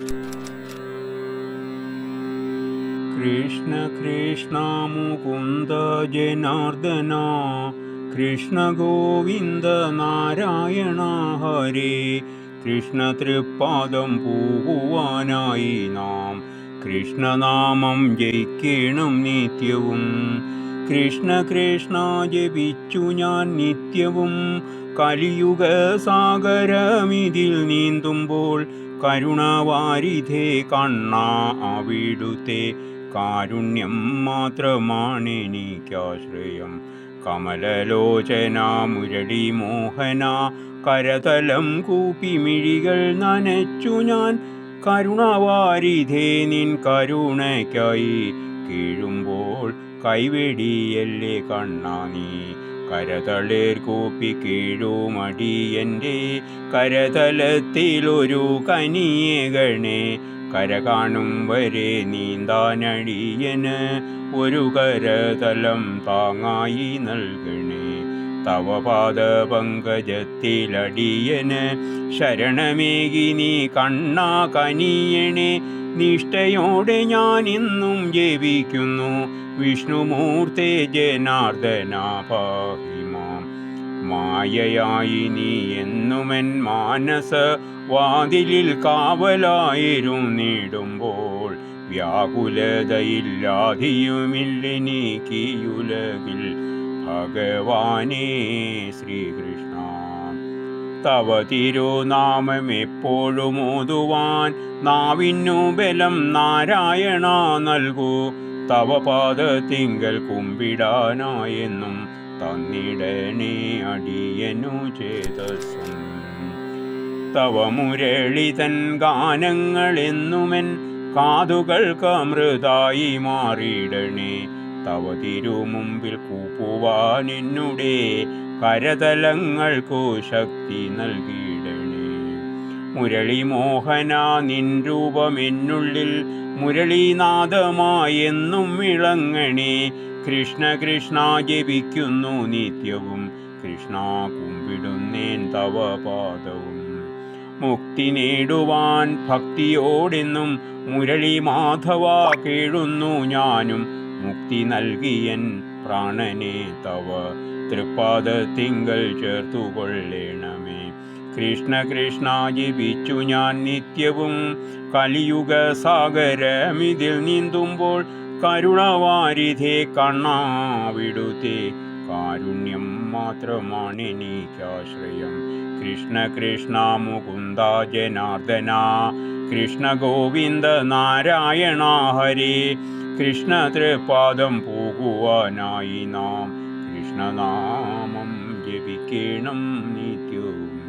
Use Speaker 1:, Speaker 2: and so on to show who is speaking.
Speaker 1: കൃഷ്ണ കൃഷ്ണ മുകുന്ദ ജനാർദ്ദന കൃഷ്ണ ഗോവിന്ദ നാരായണ ഹരേ. കൃഷ്ണ തൃപ്പാദം പോകുവാനായി നാം കൃഷ്ണനാമം ജയിക്കണം നിത്യവും. കൃഷ്ണ കൃഷ്ണ ജപിച്ചു ഞാൻ നിത്യവും. കലിയുഗ സാഗരമിതിൽ നീന്തുമ്പോൾ കരുണവാരിധേ കണ്ണ അവിടുത്തെ കാരുണ്യം മാത്രമാണെനിക്കാശ്രയം കമലലോചന മുരളി മോഹന കരതലം കൂപ്പി മിഴികൾ നനച്ചു ഞാൻ. കരുണവാരിധേ നിൻ കരുണയ്ക്കായി കീഴുമ്പോൾ കൈവെടിയല്ലേ കണ്ണാ നീ. കരതളേർ കൂപ്പി കീഴുമടിയന്റെ കരതലത്തിലൊരു കനിയകണേ. കര കാണും വരെ നീന്താനടിയന് ഒരു കരതലം താങ്ങായി നൽകണേ. തവപാദ പങ്കജത്തിലടിയന് ശരണമേകി നീ കണ്ണാ കനിയണേ. നിഷ്ഠയോടെ ഞാൻ ഇന്നും ജപിക്കുന്നു. വിഷ്ണുമൂർത്തേ ജനാർദ്ദന പാഹിമാം മായയായി നീ എന്നുമെൻ മാനസ വാതിലിൽ കാവലായിരുന്നിടുമ്പോൾ വ്യാകുലതയില്ലാതെയുമില്ലെനിക്കുലകിൽ ഭഗവാനേ ശ്രീകൃഷ്ണ. തവ തിരുനാമം എപ്പോഴും ഓതുവാൻ നാവിന്നു ബലം നാരായണ നൽകൂ. തവ പാദത്തിങ്കൽ കുമ്പിടാനായെന്നും തന്നിടനെ അടിയനു ചേതസ്സും. തവ മുരളിതൻ ഗാനങ്ങളെന്നുമെൻ കാതുകൾക്ക് അമൃതായി മാറിയിടണേ തവ തിരുമുമ്പിൽ കൂപ്പുവാൻ എന്നുടെ കരതലങ്ങൾക്കു ശക്തി നൽകിയിടണേ. മുരളി മോഹന നിൻ രൂപമെന്നുള്ളിൽ മുരളീനാഥമായെന്നും വിളങ്ങണേ. കൃഷ്ണ കൃഷ്ണ ജപിക്കുന്നു നിത്യവും കൃഷ്ണ കുമ്പിടുന്നേൻ തവ പാദവും മുക്തി നേടുവാൻ ഭക്തിയോടെന്നും മുരളി മാധവ കേഴുന്നു ഞാനും. മുക്തി നൽകിയൻ പ്രാണനെ തവ തൃപ്പാദത്തിങ്കൽ ചേർത്തുകൊള്ളേണമേ. കൃഷ്ണ കൃഷ്ണ ജപിച്ചു ഞാൻ നിത്യവും. കലിയുഗ സാഗരമിതിൽ നീന്തുമ്പോൾ കരുണവാരിധേ കണ്ണാവിടുത്തെ. കാരുണ്യം മാത്രമാണ് എനിക്കാശ്രയം. കൃഷ്ണ കൃഷ്ണ മുകുന്ദ ജനാർദ്ദന. കൃഷ്ണ ഗോവിന്ദ നാരായണ ഹരേ. കൃഷ്ണ തൃപാദം പോകുവാനായി നാം കൃഷ്ണനാമം ജപിക്കണം നിത്യവും